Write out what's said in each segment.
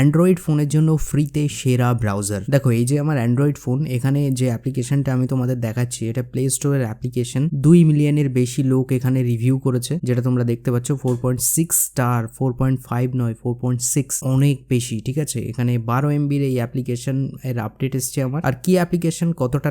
Android ফোনের জন্য ফ্রিতে সেরা ব্রাউজার দেখো, এই যে আমার অ্যান্ড্রয়েড ফোন এখানে যে অ্যাপ্লিকেশনটা আমি তোমাদের দেখাচ্ছি, এটা প্লে স্টোরের অ্যাপ্লিকেশন দুই মিলিয়নের বেশি লোক এখানে রিভিউ করেছে, যেটা তোমরা দেখতে পাচ্ছ four point six star four point five নয় ফোর পয়েন্ট সিক্স অনেক বেশি, ঠিক আছে? এখানে বারো এমবির এই অ্যাপ্লিকেশন এর আপডেট এসছে আমার। আর কি অ্যাপ্লিকেশন কতটা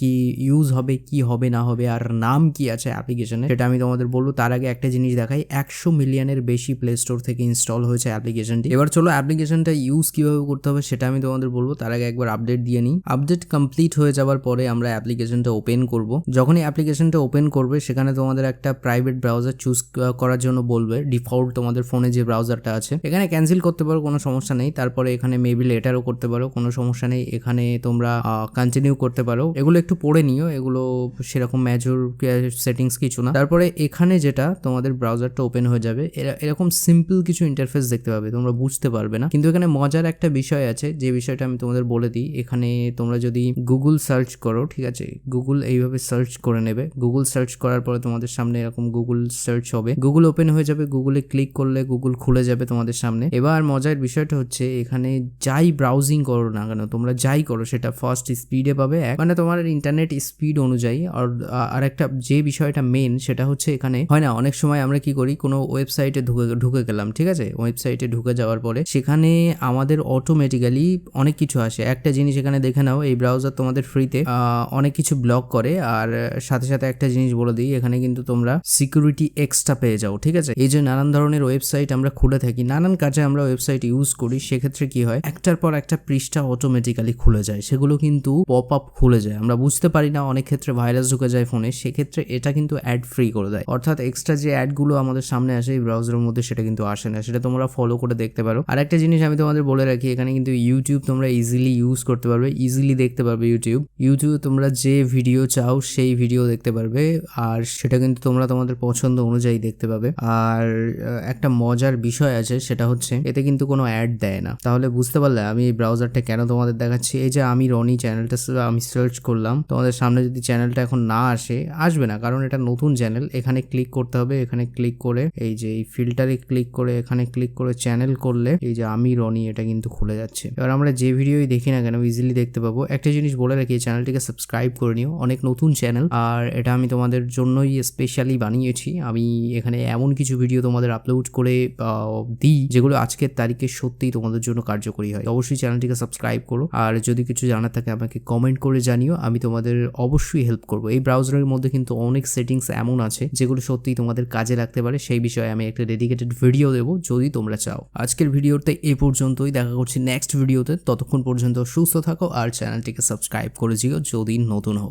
কি ইউজ হবে, কি হবে, না হবে, আর নাম কি আছে অ্যাপ্লিকেশনে সেটা আমি তোমাদের বলব। তার আগে একটা জিনিস দেখাই, একশো মিলিয়নের বেশি প্লে স্টোর থেকে ইনস্টল হয়েছে অ্যাপ্লিকেশনটি এবার চলো অ্যাপ্লিকেশনটা ইউজ কীভাবে করতে হবে সেটা আমি তোমাদের বলব। তার আগে একবার আপডেট দিয়ে নিই। আপডেট কমপ্লিট হয়ে যাওয়ার পরে আমরা অ্যাপ্লিকেশনটা ওপেন করব। যখনই অ্যাপ্লিকেশনটা ওপেন করবে, সেখানে তোমাদের একটা প্রাইভেট ব্রাউজার চুজ করার জন্য বলবে। ডিফল্ট তোমাদের ফোনে যে ব্রাউজারটা আছে, এখানে ক্যান্সেল করতে পারো, কোনো সমস্যা নেই। তারপরে এখানে মেবি লেটারও করতে পারো, কোনো সমস্যা নেই। এখানে তোমরা কন্টিনিউ করতে পারো। এগুলো একটু পড়ে নিও। এগুলো সেরকম ম্যাজর সেটিংস কিছু না। তারপরে এখানে যেটা তোমাদের ব্রাউজারটা ওপেন হয়ে যাবে, এরা- এরকম সিম্পল কিছু ইন্টারফেস দেখতে পাবে। তোমরা বুঝতে পারবে না। কিন্তু এখানে মজার একটা বিষয় আছে, যে বিষয়টা আমি তোমাদের বলে দিই। এখানে তোমরা যদি গুগল সার্চ করো, ঠিক আছে? গুগল এইভাবে সার্চ করে নেবে। গুগল সার্চ করার পরে তোমাদের সামনে এরকম গুগল সার্চ হবে। গুগল ওপেন হয়ে যাবে গুগলে ক্লিক করলে গুগল খুলে যাবে তোমাদের সামনে। এবার মজার বিষয়টা হচ্ছে, এখানে যাই ব্রাউজিং করো না কেন, তোমরা যাই করো, সেটা ফার্স্ট স্পিডে পাবে। মানে তোমার ইন্টারনেট স্পিড অনুযায়ী, আর আর একটা যে বিষয়টা মেন সেটা হচ্ছে এখানে, হয় না? অনেক সময় আমরা কি করি, কোনো ওয়েবসাইটে ঢুকে ঢুকে গেলাম, ঠিক আছে? ওয়েবসাইটে ঢুকে যাওয়ার পরে সেখানে আমাদের অটোমেটিক্যালি অনেক কিছু আসে। একটা জিনিস এখানে দেখে নাও, এই ব্রাউজার তোমাদের ফ্রিতে অনেক কিছু ব্লক করে, আর সাথে সাথে একটা জিনিস বলে দিই, এখানে কিন্তু তোমরা সিকিউরিটি এক্সট্রা পেয়ে যাও, ঠিক আছে? এই যে নানান ধরনের ওয়েবসাইট আমরা খুলে থাকি, নানান কাজে আমরা ওয়েবসাইট ইউজ করি, সেক্ষেত্রে কি হয়, একটার পর একটা পৃষ্ঠা অটোমেটিক্যালি খুলে যায়, সেগুলো কিন্তু পপ আপ খুলে যায়। আমরা বুঝতে পারি না, অনেক ক্ষেত্রে ভাইরাস ঢুকে যায় ফোনে সেক্ষেত্রে এটা কিন্তু অ্যাড ফ্রি করে দেয়। অর্থাৎ এক্সট্রা যে অ্যাডগুলো আমাদের সামনে আসে এই ব্রাউজারের মধ্যে, সেটা কিন্তু আসে না, সেটা তোমরা ফলো করে দেখতে পারো। আর একটা জিনিস আমি তোমাদের বলে রাখি, এখানে কিন্তু ইউটিউব তোমরা ইজিলি ইউজ করতে পারবে ইজিলি দেখতে পারবে ইউটিউব ইউটিউবে তোমরা যে ভিডিও চাও সেই ভিডিও দেখতে পারবে, আর সেটা কিন্তু তোমরা তোমাদের পছন্দ অনুযায়ী দেখতে পাবে। আর একটা মজার বিষয় আছে, সেটা হচ্ছে এতে কিন্তু কোনো অ্যাড দেয় না। তাহলে বুঝতে পারলে আমি এই ব্রাউজারটা কেন তোমাদের দেখাচ্ছি? এই যে আমি রনি চ্যানেলটা আমি সার্চ করলাম, তোমাদের সামনে যদি চ্যানেলটা এখন না আসে, আসবে না, কারণ এটা নতুন চ্যানেল এখানে ক্লিক করতে হবে, এখানে ক্লিক করে, এই যে এই ফিল্টারে ক্লিক করে, এখানে ক্লিক করে চ্যানেল করলে, এই যে আমি রনি, এটা কিন্তু খুলে যাচ্ছে। এবার আমরা যে ভিডিওই দেখি না কেন ইজিলি দেখতে পাবো। একটা জিনিস বলে রাখি চ্যানেলটিকে সাবস্ক্রাইব করে নিও। অনেক নতুন চ্যানেল আর এটা আমি তোমাদের জন্যই স্পেশালি বানিয়েছি। আমি এখানে এমন কিছু ভিডিও তোমাদের আপলোড করে দিই, যেগুলো আজকের তারিখে সত্যিই তোমাদের জন্য কার্যকরী হয়। অবশ্যই চ্যানেলটিকে সাবস্ক্রাইব করো। আর যদি কিছু জানার থাকে, আমাকে কমেন্ট করে জানিও। আমি তোমাদের অবশ্যই হেল্প করব। এই ব্রাউজারের মধ্যে কিন্তু অনেক সেটিংস এমন আছে, যেগুলো সত্যিই তোমাদের কাজে লাগতে পারে। সেই বিষয়ে আমি একটা ডেডিকেটেড ভিডিও দেবো, যদি তোমরা চাও। আজকের ভিডিওতে এ পর্যন্তই। দেখা করছি নেক্সট ভিডিওতে ততক্ষণ পর্যন্ত সুস্থ থাকো আর চ্যানেলটিকে সাবস্ক্রাইব করে দিও যদি নতুন হও।